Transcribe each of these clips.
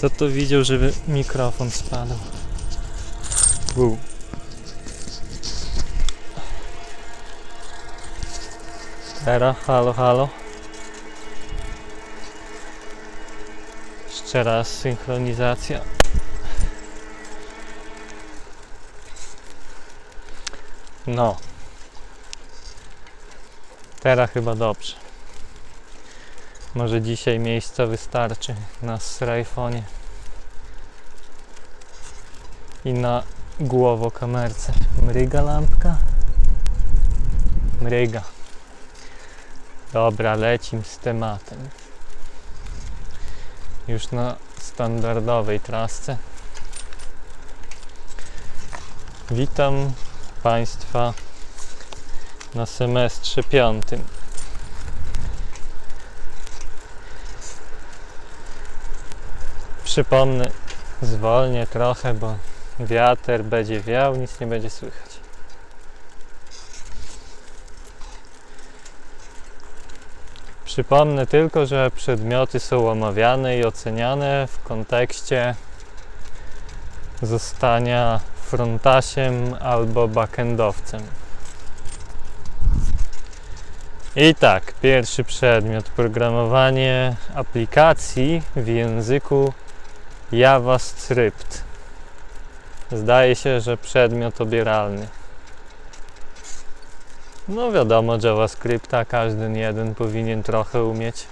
Kto to widział, żeby mikrofon spadł? Był. Teraz, halo, halo. Jeszcze raz synchronizacja. No. Teraz chyba dobrze. Może dzisiaj miejsca wystarczy na srajfonie i na głowokamerce. Mryga lampka? Mryga. Dobra, lecim z tematem. Już na standardowej trasce. Witam Państwa na semestrze piątym. Przypomnę, zwolnię trochę, bo wiatr będzie wiał, nic nie będzie słychać. Przypomnę tylko, że przedmioty są omawiane i oceniane w kontekście zostania frontasiem albo backendowcem. I tak, pierwszy przedmiot programowanie aplikacji w języku JavaScript. Zdaje się, że przedmiot obieralny. No wiadomo, JavaScripta każdy jeden powinien trochę umieć.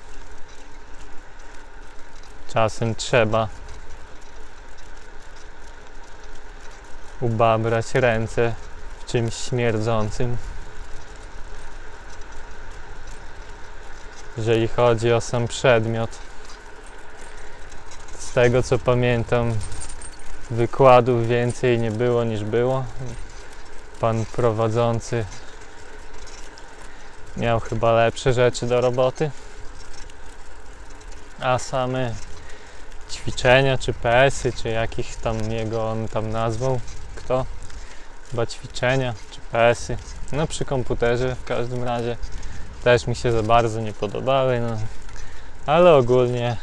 Czasem trzeba ubabrać ręce w czymś śmierdzącym. Jeżeli chodzi o sam przedmiot, z tego co pamiętam, wykładów więcej nie było niż było. Pan prowadzący miał chyba lepsze rzeczy do roboty. A same ćwiczenia, czy PS-y, czy jakich tam jego on tam nazwał, kto? Chyba ćwiczenia, czy PS-y. No przy komputerze w każdym razie też mi się za bardzo nie podobały, no. Ale ogólnie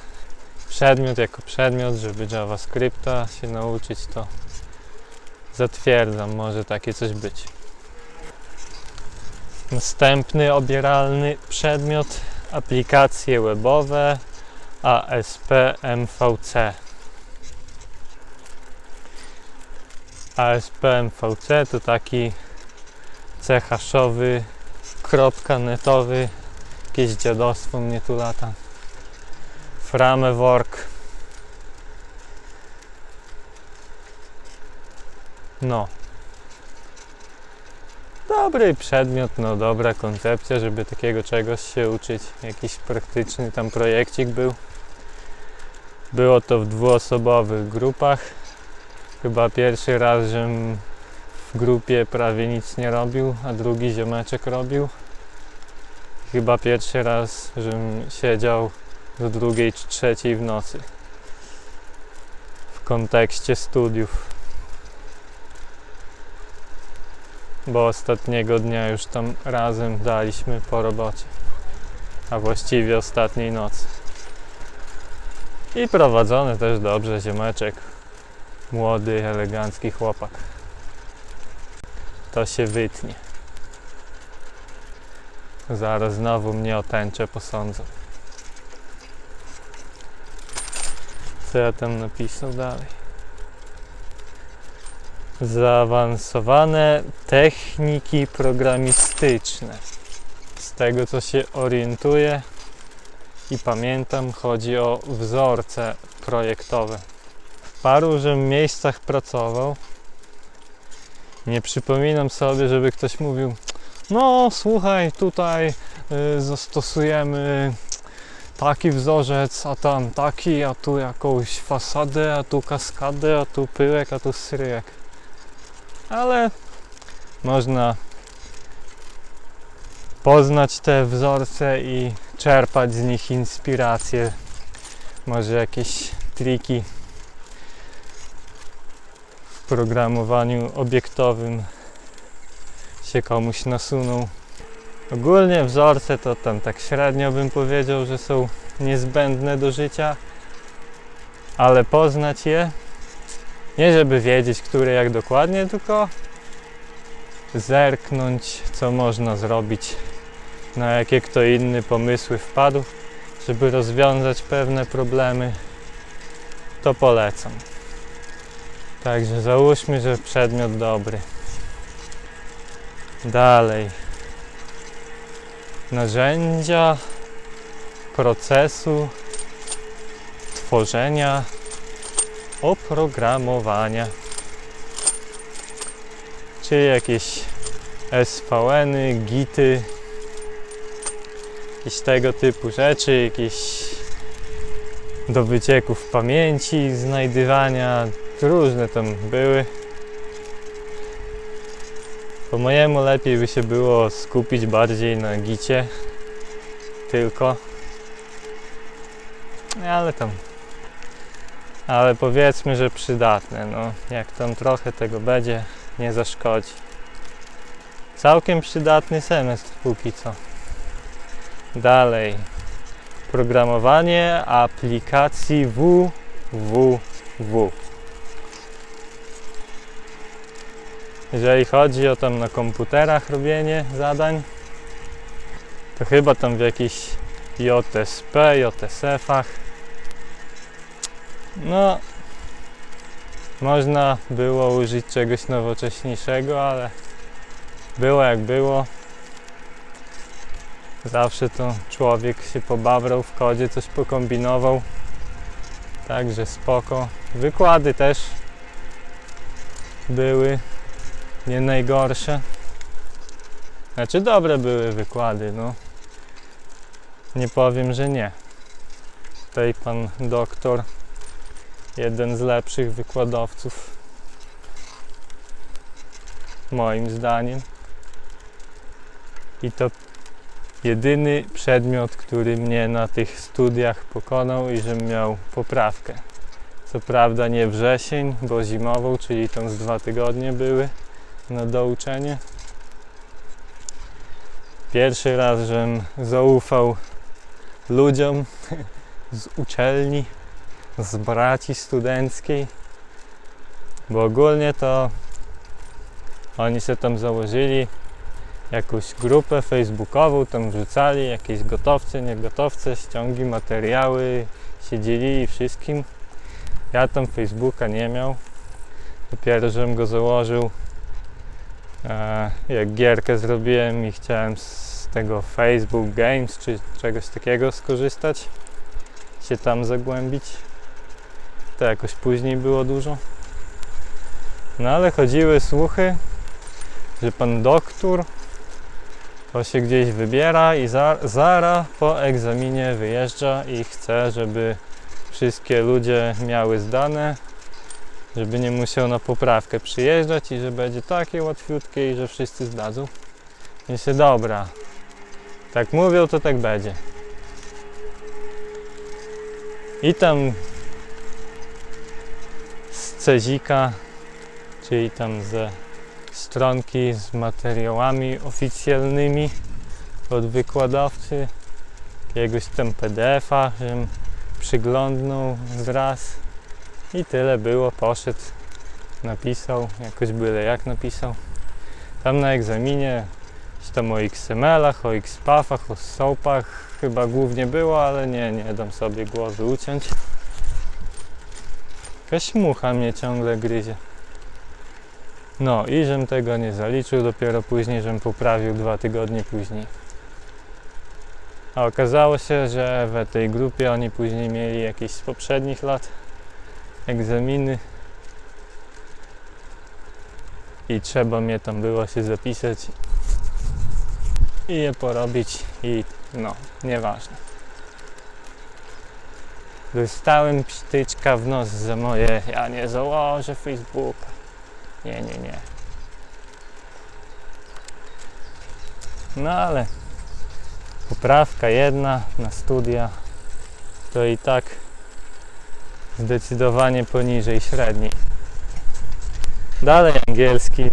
przedmiot jako przedmiot, żeby JavaScripta się nauczyć, to zatwierdzam, może takie coś być. Następny obieralny przedmiot aplikacje webowe ASP-MVC. ASP-MVC to taki CH-owy, kropka netowy, jakieś dziadostwo mnie tu lata. Framework. No. Dobry przedmiot, no dobra koncepcja, żeby takiego czegoś się uczyć. Jakiś praktyczny tam projekcik był. Było to w dwuosobowych grupach. Chyba pierwszy raz, żem w grupie prawie nic nie robił, a drugi ziomeczek robił. Chyba pierwszy raz, żem siedział do drugiej czy trzeciej w nocy. W kontekście studiów. Bo ostatniego dnia już tam razem daliśmy po robocie. A właściwie ostatniej nocy. I prowadzony też dobrze ziomeczek. Młody, elegancki chłopak. To się wytnie. Zaraz znowu mnie o tęczę posądzą. Co ja tam napisał dalej? Zaawansowane techniki programistyczne. Z tego co się orientuję i pamiętam, chodzi o wzorce projektowe. W paru miejscach pracował. Nie przypominam sobie, żeby ktoś mówił: No, słuchaj, tutaj y, zastosujemy taki wzorzec, a tam taki, a tu jakąś fasadę, a tu kaskadę, a tu pyłek, a tu stryjek. Ale można poznać te wzorce i czerpać z nich inspiracje. Może jakieś triki w programowaniu obiektowym się komuś nasuną. Ogólnie wzorce to tam tak średnio bym powiedział, że są niezbędne do życia. ale poznać je, nie żeby wiedzieć, które jak dokładnie, tylko zerknąć, co można zrobić, na jakie kto inny pomysły wpadł, żeby rozwiązać pewne problemy, to polecam. Także załóżmy, że przedmiot dobry. Dalej. Narzędzia procesu tworzenia oprogramowania. Czy jakieś SVN-y, gity, jakieś tego typu rzeczy, jakieś do wycieków pamięci, znajdywania, różne tam były. Po mojemu lepiej by się było skupić bardziej na gicie tylko. Ale tam. Ale powiedzmy, że przydatne. No, jak tam trochę tego będzie, nie zaszkodzi. Całkiem przydatny semestr póki co. Dalej. Programowanie aplikacji www. Jeżeli chodzi o tam na komputerach robienie zadań, to chyba tam w jakichś JSP, JSF-ach. No, można było użyć czegoś nowocześniejszego, ale było jak było. Zawsze to człowiek się pobabrał w kodzie, coś pokombinował. Także spoko. Wykłady też były nie najgorsze. Znaczy dobre były wykłady, no. Nie powiem, że nie. Tutaj pan doktor, jeden z lepszych wykładowców, moim zdaniem. I to jedyny przedmiot, który mnie na tych studiach pokonał i żem miał poprawkę. Co prawda nie wrzesień, bo zimową, czyli tam z dwa tygodnie były na douczenie. Pierwszy raz, żem zaufał ludziom z uczelni, z braci studenckiej, bo ogólnie to oni się tam założyli jakąś grupę facebookową, tam wrzucali jakieś gotowce, niegotowce, ściągi, materiały, się dzielili wszystkim. Ja tam Facebooka nie miał. Dopiero, żem go założył, jak gierkę zrobiłem i chciałem z tego Facebook Games czy czegoś takiego skorzystać, się tam zagłębić. To jakoś później było dużo. No ale chodziły słuchy, że pan doktor to się gdzieś wybiera i za, zara po egzaminie wyjeżdża i chce, żeby wszystkie ludzie miały zdane, żeby nie musiał na poprawkę przyjeżdżać i że będzie takie łatwiutkie i że wszyscy zdadzą. Myślę, dobra, tak mówią, to tak będzie. I tam z Cezika, czyli tam ze stronki z materiałami oficjalnymi od wykładowcy, jakiegoś tam PDF-a, żebym przyglądnął zraz i tyle było, poszedł, napisał, jakoś byle jak napisał. Tam na egzaminie coś tam o XML-ach, o XPath-ach, o SOAP-ach chyba głównie było, ale nie, nie dam sobie głowy uciąć. Jakaś mucha mnie ciągle gryzie. No i żem tego nie zaliczył, dopiero później, żem poprawił dwa tygodnie później. A okazało się, że w tej grupie oni później mieli jakieś z poprzednich lat egzaminy i trzeba mnie tam było się zapisać i je porobić i no, nieważne. Dostałem psztyczka w nos za moje, ja nie założę Facebooka. Nie, nie, nie. No ale poprawka jedna na studia to i tak zdecydowanie poniżej średniej. Dalej angielski.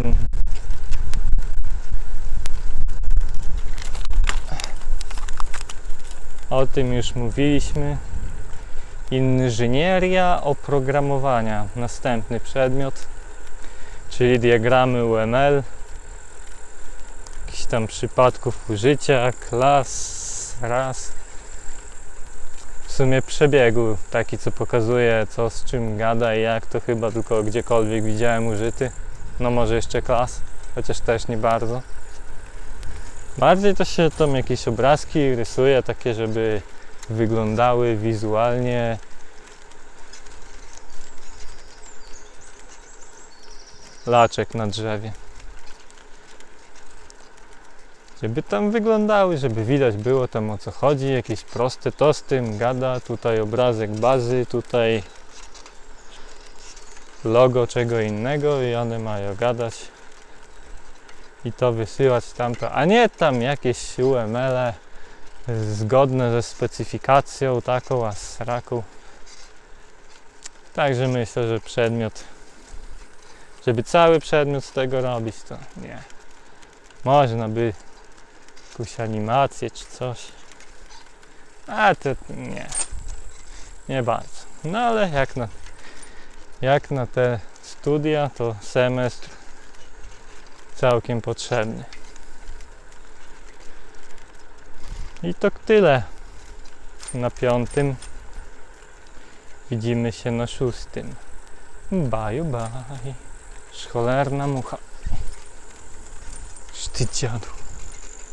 O tym już mówiliśmy. Inżynieria oprogramowania. Następny przedmiot, czyli diagramy UML, jakichś tam przypadków użycia, klas, raz. W sumie przebiegu taki, co pokazuje co z czym gada i jak to chyba tylko gdziekolwiek widziałem użyty. No może jeszcze klas, chociaż też nie bardzo. Bardziej to się tam jakieś obrazki rysuje, takie, żeby wyglądały wizualnie. Laczek na drzewie. Żeby tam wyglądały, żeby widać było tam o co chodzi, jakieś proste tosty, gada, tutaj obrazek bazy, tutaj logo czego innego i one mają gadać i to wysyłać tamto, a nie tam jakieś UML -e zgodne ze specyfikacją taką, a sraku. Także myślę, że przedmiot, żeby cały przedmiot z tego robić, to nie. Można by jakąś animację czy coś. A to nie. Nie bardzo. No ale jak na, jak na te studia, to semestr całkiem potrzebny. I to tyle na piątym. Widzimy się na szóstym. Baju, baj. Cholerna mucha. Ty dziadu.